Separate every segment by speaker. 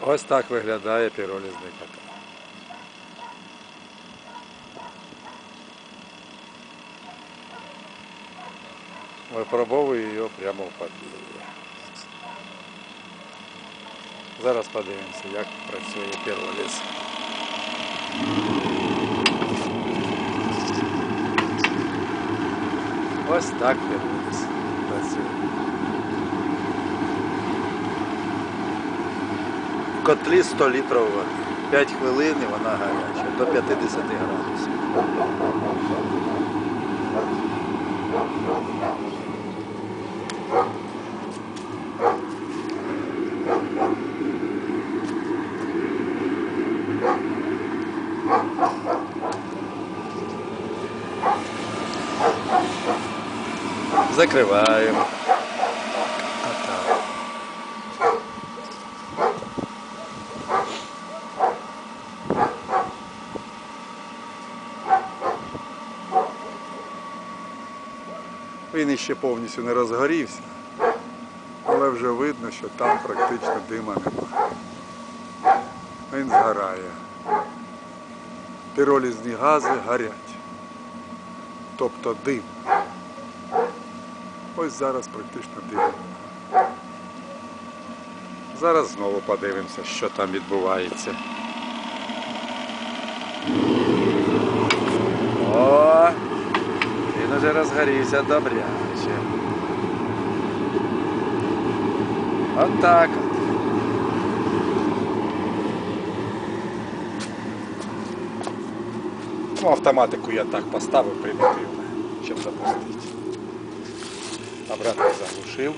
Speaker 1: Ось так виглядає піролізний котел. Випробовую його прямо в подвір'ї. Зараз подивимося, як працює піроліз. Ось так піроліз працює. В котлі 100 літрів води. 5 хвилин і вона гаряча, до 50 градусів. Закриваємо. Він іще повністю не розгорівся, але вже видно, що там практично дима немає. Він згорає. Піролізні гази горять. Тобто дим. Ось зараз практично немає. Зараз знову подивимося, що там відбувається. Він уже розгорівся добряче. От так от. Ну, автоматику я так поставив примітивно, щоб запустити. Обратно заглушив.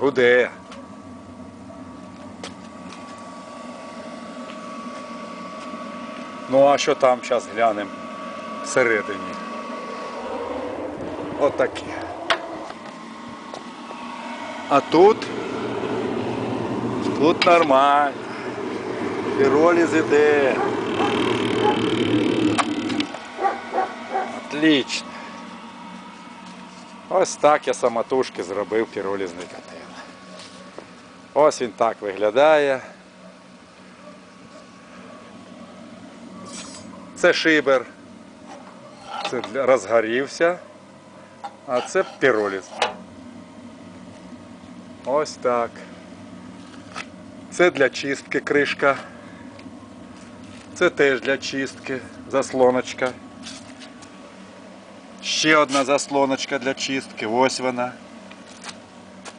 Speaker 1: Гуде. Ну а що там зараз глянемо всередині? Отаке. А тут тут нормально. Піроліз іде. Отлично. Ось так я самотужки зробив піролізний котел. Ось він так виглядає. Це шибер. Це розгорівся. А це піроліз. Ось так. Це для чистки кришка. Це теж для чистки. Заслоночка. Ще одна заслоночка для чистки. Ось вона.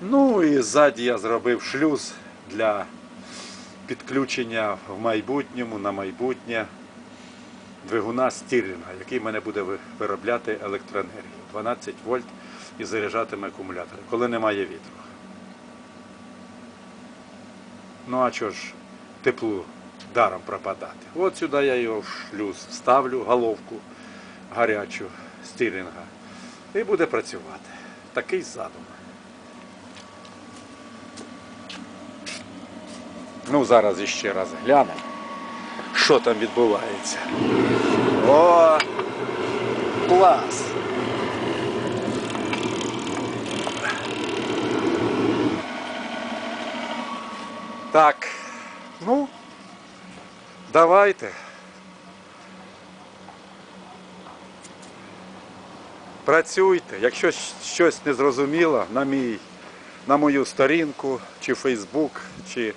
Speaker 1: Ну і ззаді я зробив шлюз для підключення в майбутньому на майбутнє двигуна стірлінга, який мене буде виробляти електроенергію. 12 вольт і заряджатиме акумулятори, коли немає вітру. Ну а чого ж теплу даром пропадати? От сюди я його в шлюз ставлю, головку гарячу стілінга. І буде працювати. Такий задум. Ну, зараз іще раз глянемо, що там відбувається. О! Клас! Так, ну, давайте. Працюйте. Якщо щось не зрозуміло, на мій, на мою сторінку, чи Фейсбук, чи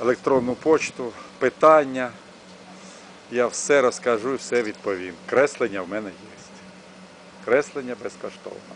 Speaker 1: електронну почту, питання. Я все розкажу і все відповім. Креслення в мене є. Креслення безкоштовно.